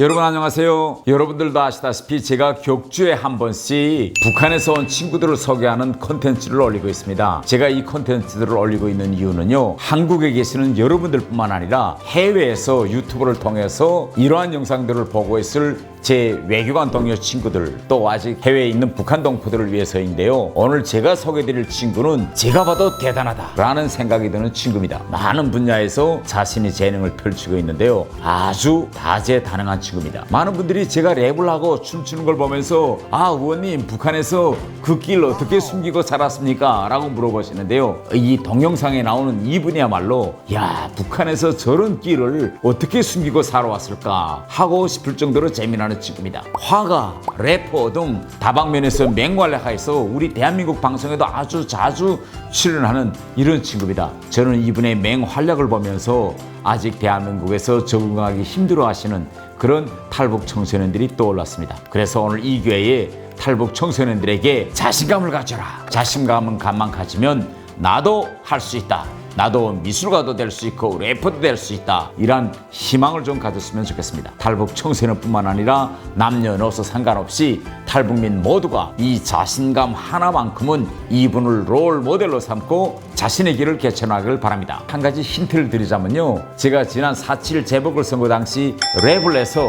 여러분 안녕하세요. 여러분들도 아시다시피 제가 격주에 한 번씩 북한에서 온 친구들을 소개하는 콘텐츠를 올리고 있습니다. 제가 이 콘텐츠들을 올리고 있는 이유는요. 한국에 계시는 여러분들뿐만 아니라 해외에서 유튜브를 통해서 이러한 영상들을 보고 있을 제 외교관 동료 친구들 또 아직 해외에 있는 북한 동포들을 위해서인데요. 오늘 제가 소개드릴 친구는 제가 봐도 대단하다 라는 생각이 드는 친구입니다. 많은 분야에서 자신의 재능을 펼치고 있는데요. 아주 다재다능한 친구 입니다. 많은 분들이 제가 랩을 하고 춤추는 걸 보면서 아 의원님 북한에서 그 길 어떻게 숨기고 살았습니까? 라고 물어보시는데요. 이 동영상에 나오는 이분이야말로 야 북한에서 저런 길을 어떻게 숨기고 살아왔을까 하고 싶을 정도로 재미나는 친구입니다. 화가, 래퍼 등 다방면에서 맹활약해서 우리 대한민국 방송에도 아주 자주 출연하는 이런 친구입니다. 저는 이분의 맹활약을 보면서 아직 대한민국에서 적응하기 힘들어 하시는 그런 탈북 청소년들이 떠올랐습니다. 그래서 오늘 이 기회에 탈북 청소년들에게 자신감을 가져라. 자신감은 감만 가지면 나도 할 수 있다. 나도 미술가도 될 수 있고 래퍼도 될 수 있다. 이런 희망을 좀 가졌으면 좋겠습니다. 탈북 청소년뿐만 아니라 남녀노소 상관없이 탈북민 모두가 이 자신감 하나만큼은 이분을 롤 모델로 삼고 자신의 길을 개천하기를 바랍니다. 한 가지 힌트를 드리자면요. 제가 지난 4.7 재보궐선거 당시 랩을 해서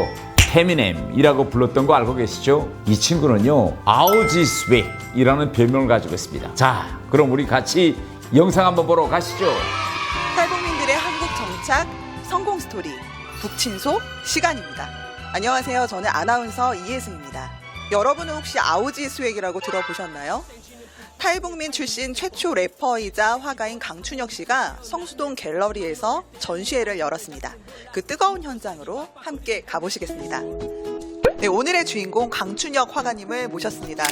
페미넴이라고 불렀던 거 알고 계시죠? 이 친구는요 아우지 스웩이라는 별명을 가지고 있습니다. 자, 그럼 우리 같이 영상 한번 보러 가시죠. 탈북민들의 한국 정착 성공 스토리 북친소 시간입니다. 안녕하세요. 저는 아나운서 이혜승입니다. 여러분은 혹시 아우지 스웩이라고 들어보셨나요? 탈북민 출신 최초 래퍼이자 화가인 강춘혁 씨가 성수동 갤러리에서 전시회를 열었습니다. 그 뜨거운 현장으로 함께 가보시겠습니다. 네, 오늘의 주인공 강춘혁 화가님을 모셨습니다.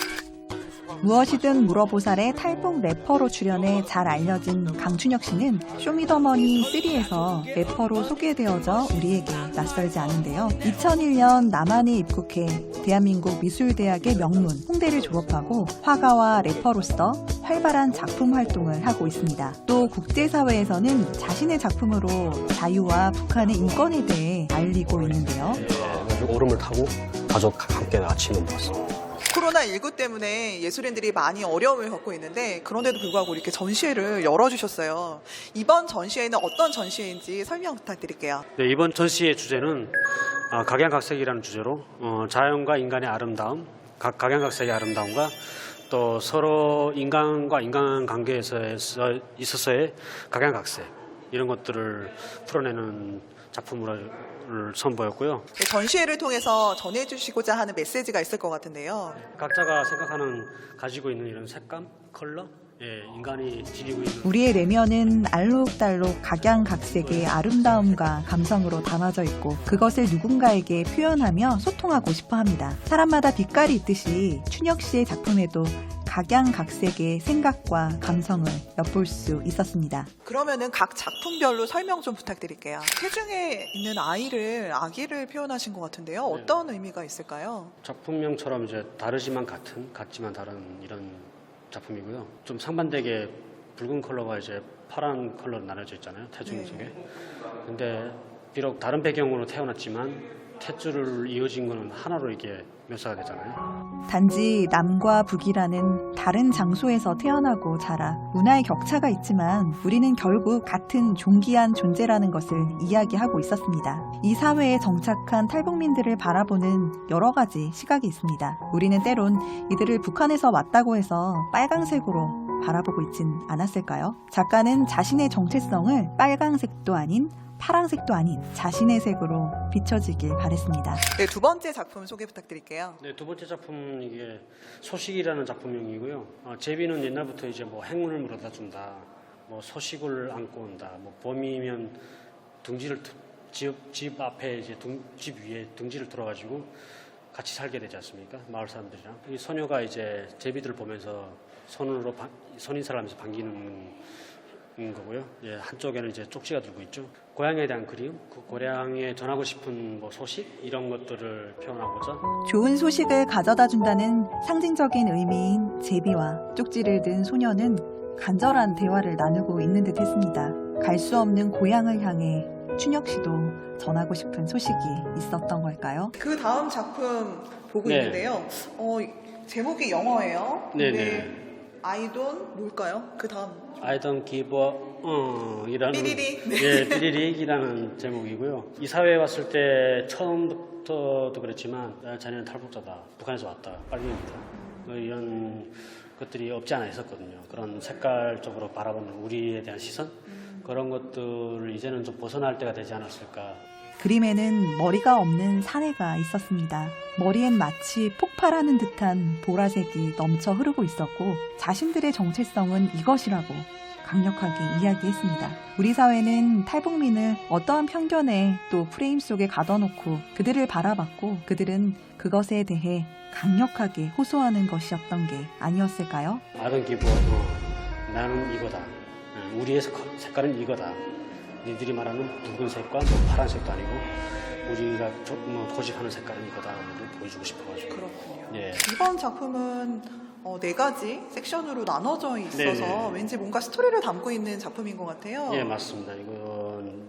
무엇이든 물어보살의 탈북 래퍼로 출연해 잘 알려진 강춘혁 씨는 쇼미더머니 3에서 래퍼로 소개되어져 우리에게 낯설지 않은데요. 2001년 남한에 입국해 대한민국 미술대학의 명문 홍대를 졸업하고 화가와 래퍼로서 활발한 작품 활동을 하고 있습니다. 또 국제사회에서는 자신의 작품으로 자유와 북한의 인권에 대해 알리고 있는데요. 오름을 타고 가족 함께 아침을 먹었습니다. 코로나19 때문에 예술인들이 많이 어려움을 겪고 있는데 그런데도 불구하고 이렇게 전시회를 열어주셨어요. 이번 전시회는 어떤 전시회인지 설명 부탁드릴게요. 네, 이번 전시의 주제는 아, 각양각색이라는 주제로 어, 자연과 인간의 아름다움, 각 각양각색의 아름다움과 또 서로 인간과 인간 관계에서 있어서의 각양각색 이런 것들을 풀어내는 작품으로 선보였고요. 네, 전시회를 통해서 전해주시고자 하는 메시지가 있을 것 같은데요. 각자가 생각하는 가지고 있는 이런 색감, 컬러, 예, 인간이 지니고 있는 우리의 내면은 알록달록 각양각색의 아름다움과 감성으로 담아져 있고 그것을 누군가에게 표현하며 소통하고 싶어 합니다. 사람마다 빛깔이 있듯이 춘혁 씨의 작품에도 각양각색의 생각과 감성을 엿볼 수 있었습니다. 그러면은 각 작품별로 설명 좀 부탁드릴게요. 태중에 있는 아이를 아기를 표현하신 것 같은데요. 어떤 의미가 있을까요? 작품명처럼 이제 다르지만 같은, 같지만 다른 이런 작품이고요. 좀 상반되게 붉은 컬러가 이제 파란 컬러로 나눠져 있잖아요. 태중 네. 속에. 근데 비록 다른 배경으로 태어났지만 탯줄을 이어진 거는 하나로 이게 묘사가 되잖아요. 단지 남과 북이라는 다른 장소에서 태어나고 자라 문화의 격차가 있지만 우리는 결국 같은 존귀한 존재라는 것을 이야기하고 있었습니다. 이 사회에 정착한 탈북민들을 바라보는 여러 가지 시각이 있습니다. 우리는 때론 이들을 북한에서 왔다고 해서 빨강색으로 바라보고 있진 않았을까요? 작가는 자신의 정체성을 빨강색도 아닌 파랑색도 아닌 자신의 색으로 비춰지길 바랬습니다. 네, 두 번째 작품 소개 부탁드릴게요. 네, 두 번째 작품 이게 소식이라는 작품명이고요. 어, 제비는 옛날부터 이제 뭐 행운을 물어다 준다, 뭐 소식을 안고 온다, 뭐 봄이면 둥지를 두- 집, 집 앞에 이제 둥, 집 위에 둥지를 들어가지고 같이 살게 되지 않습니까? 마을 사람들이랑 이 소녀가 이제 제비들을 보면서 손으로 손인사를 하면서 반기는 인 거고요. 예, 한쪽에는 이제 쪽지가 들고 있죠. 고향에 대한 그리움, 그 고향에 전하고 싶은 뭐 소식 이런 것들을 표현하고자 좋은 소식을 가져다 준다는 상징적인 의미인 제비와 쪽지를 든 소녀는 간절한 대화를 나누고 있는 듯 했습니다. 갈 수 없는 고향을 향해 춘혁 씨도 전하고 싶은 소식이 있었던 걸까요? 그 다음 작품 보고 네. 있는데요. 어, 제목이 영어예요. 네네. 근데 아 이돈 뭘까요? 그 다음 I don't give a 어, 이라는 삐리리. 예, 삐리릭이라는 제목이고요. 이 사회에 왔을 때 처음부터도 그랬지만 아, 자네는 탈북자다. 북한에서 왔다. 빨갱이다. 뭐 이런 것들이 없지 않아 있었거든요. 그런 색깔적으로 바라보는 우리에 대한 시선 그런 것들을 이제는 좀 벗어날 때가 되지 않았을까. 그림에는 머리가 없는 사내가 있었습니다. 머리엔 마치 폭발하는 듯한 보라색이 넘쳐 흐르고 있었고 자신들의 정체성은 이것이라고 강력하게 이야기했습니다. 우리 사회는 탈북민을 어떠한 편견에 또 프레임 속에 가둬놓고 그들을 바라봤고 그들은 그것에 대해 강력하게 호소하는 것이었던 게 아니었을까요? 아던 기부 어, 나는 이거다. 어, 우리의 색- 색깔은 이거다. 니들이 말하는 붉은색과 뭐 파란색도 아니고 우리가 조- 뭐 고집하는 색깔은 이거다를 보여주고 싶어가지고. 그렇군요. 예. 이번 작품은 어, 네 가지 섹션으로 나눠져 있어서 네네. 왠지 뭔가 스토리를 담고 있는 작품인 것 같아요. 예, 맞습니다. 이건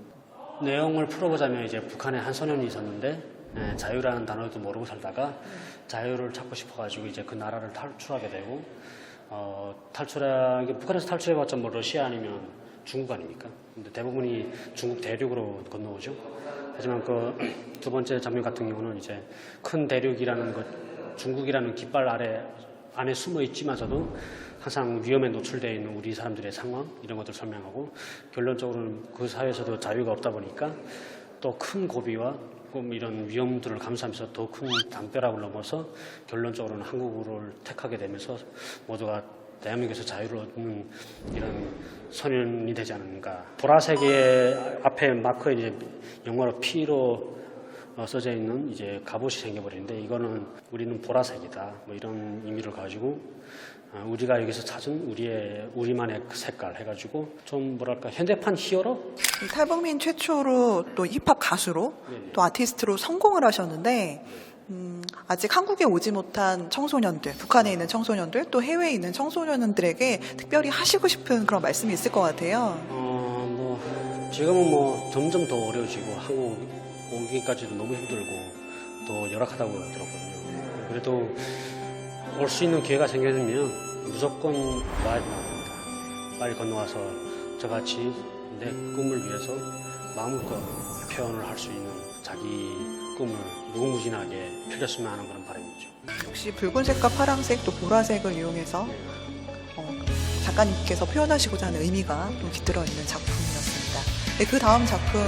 내용을 풀어보자면 이제 북한에 한 소년이 있었는데 예, 자유라는 단어도 모르고 살다가 자유를 찾고 싶어가지고 이제 그 나라를 탈출하게 되고 어, 탈출하 이게 북한에서 탈출해봤자 뭐 러시아 아니면 중국 아닙니까? 근데 대부분이 중국 대륙으로 건너오죠. 하지만 그 두 번째 장면 같은 경우는 이제 큰 대륙이라는 것, 중국이라는 깃발 아래 안에 숨어 있지만서도 항상 위험에 노출되어 있는 우리 사람들의 상황 이런 것들 설명하고 결론적으로는 그 사회에서도 자유가 없다 보니까 또 큰 고비와 좀 이런 위험들을 감수하면서 더 큰 담벼락을 넘어서 결론적으로는 한국을 택하게 되면서 모두가 대한민국에서 자유를 얻는 이런 소년이 되지 않는가. 보라색의 앞에 마크에 이제 영어로 P로 어, 써져 있는 이제 갑옷이 생겨버리는데 이거는 우리는 보라색이다. 뭐 이런 의미를 가지고 어, 우리가 여기서 찾은 우리의 우리만의 그 색깔 해가지고 좀 뭐랄까 현대판 히어로 이 탈북민 최초로 또 힙합 가수로 네네. 또 아티스트로 성공을 하셨는데 음, 아직 한국에 오지 못한 청소년들, 북한에 있는 청소년들, 또 해외에 있는 청소년들에게 특별히 하시고 싶은 그런 말씀이 있을 것 같아요. 어, 뭐, 지금은 뭐 점점 더 어려워지고 한국 오기까지도 너무 힘들고 또 열악하다고 들었거든요. 그래도 올 수 있는 기회가 생기면 무조건 와야 된답니다. 빨리 건너와서 저같이 내 꿈을 위해서 마음껏 표현을 할 수 있는 자기 꿈을 무궁무진하게 펼쳤으면 하는 그런 바람이죠. 역시 붉은색과 파란색 또 보라색을 이용해서 어, 작가님께서 표현하시고자 하는 의미가 또 깃들어 있는 작품이었습니다. 네, 그 다음 작품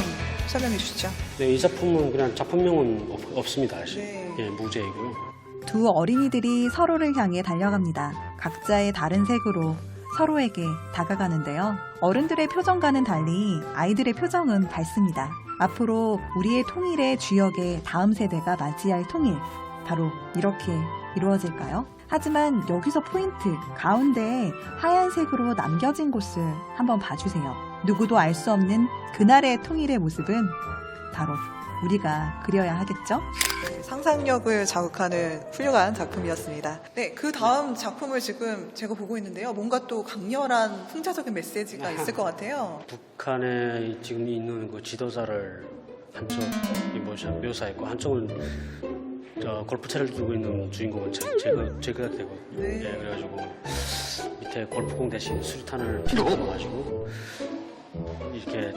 설명해 주시죠. 네, 이 작품은 그냥 작품명은 없, 없습니다. 사실. 네. 예, 무제이고요. 두 어린이들이 서로를 향해 달려갑니다. 각자의 다른 색으로 서로에게 다가가는데요. 어른들의 표정과는 달리 아이들의 표정은 밝습니다. 앞으로 우리의 통일의 주역의 다음 세대가 맞이할 통일. 바로 이렇게 이루어질까요? 하지만 여기서 포인트, 가운데에 하얀색으로 남겨진 곳을 한번 봐주세요. 누구도 알 수 없는 그날의 통일의 모습은 바로 우리가 그려야 하겠죠? 네, 상상력을 자극하는 훌륭한 작품이었습니다. 네, 그 다음 작품을 지금 제가 보고 있는데요. 뭔가 또 강렬한 풍자적인 메시지가 있을 것 같아요. 북한에 지금 있는 그 지도자를 한쪽이 묘사, 묘사했고 한쪽은 저 골프채를 들고 있는 주인공은 제, 제가 제가 되고 네. 예, 그래가지고 밑에 골프공 대신 수류탄을 피워가지고 이렇게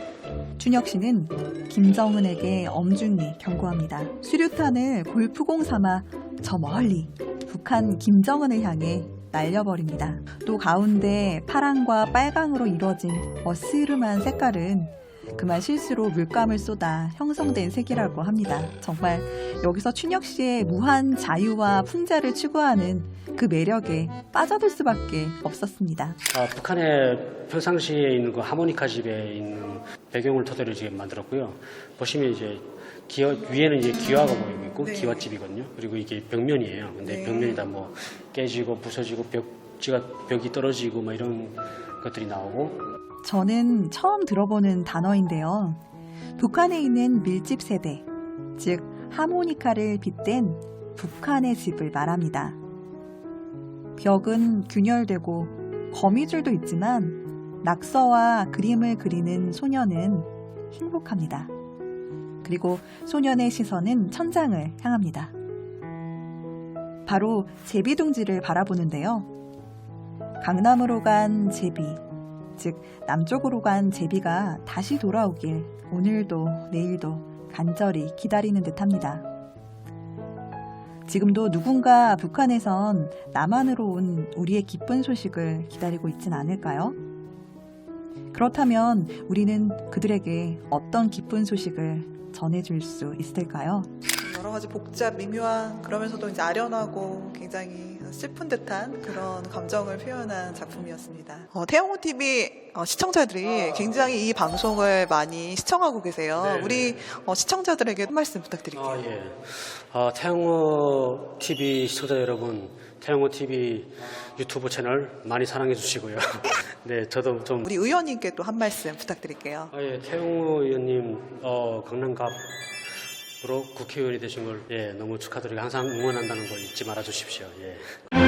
춘혁 씨는 김정은에게 엄중히 경고합니다. 수류탄을 골프공 삼아 저 멀리 북한 김정은을 향해 날려버립니다. 또 가운데 파랑과 빨강으로 이루어진 어스름한 색깔은 그만 실수로 물감을 쏟아 형성된 색이라고 합니다. 정말 여기서 춘혁 씨의 무한 자유와 풍자를 추구하는 그 매력에 빠져들 수밖에 없었습니다. 아, 북한의 평상시에 있는 그 하모니카 집에 있는 배경을 토대로 지금 만들었고요. 보시면 이제 기와, 위에는 이제 기와가 보이고 있고 네. 기와집이거든요. 그리고 이게 벽면이에요. 근데 네. 벽면이 다 뭐 깨지고 부서지고 벽지가 벽이 떨어지고 뭐 이런 것들이 나오고 저는 처음 들어보는 단어인데요. 북한에 있는 밀집 세대, 즉 하모니카를 빗댄 북한의 집을 말합니다. 벽은 균열되고 거미줄도 있지만 낙서와 그림을 그리는 소녀는 행복합니다. 그리고 소년의 시선은 천장을 향합니다. 바로 제비둥지를 바라보는데요. 강남으로 간 제비, 즉 남쪽으로 간 제비가 다시 돌아오길 오늘도 내일도 간절히 기다리는 듯합니다. 지금도 누군가 북한에선 남한으로 온 우리의 기쁜 소식을 기다리고 있진 않을까요? 그렇다면 우리는 그들에게 어떤 기쁜 소식을 전해줄 수 있을까요? 여러 가지 복잡, 미묘한 그러면서도 이제 아련하고 굉장히 슬픈 듯한 그런 감정을 표현한 작품이었습니다. 어, 태영호 TV 어, 시청자들이 굉장히 이 방송을 많이 시청하고 계세요. 네. 우리 어, 시청자들에게 한 말씀 부탁드릴게요. 아, 예. 아, 태영호 TV 시청자 여러분, 태영호 TV 유튜브 채널 많이 사랑해 주시고요. 네, 저도 좀 우리 의원님께 또 한 말씀 부탁드릴게요. 아, 예, 태용호 의원님 어, 강남갑 으로 국회의원이 되신 걸 예, 너무 축하드리고 항상 응원한다는 걸 잊지 말아 주십시오. 예.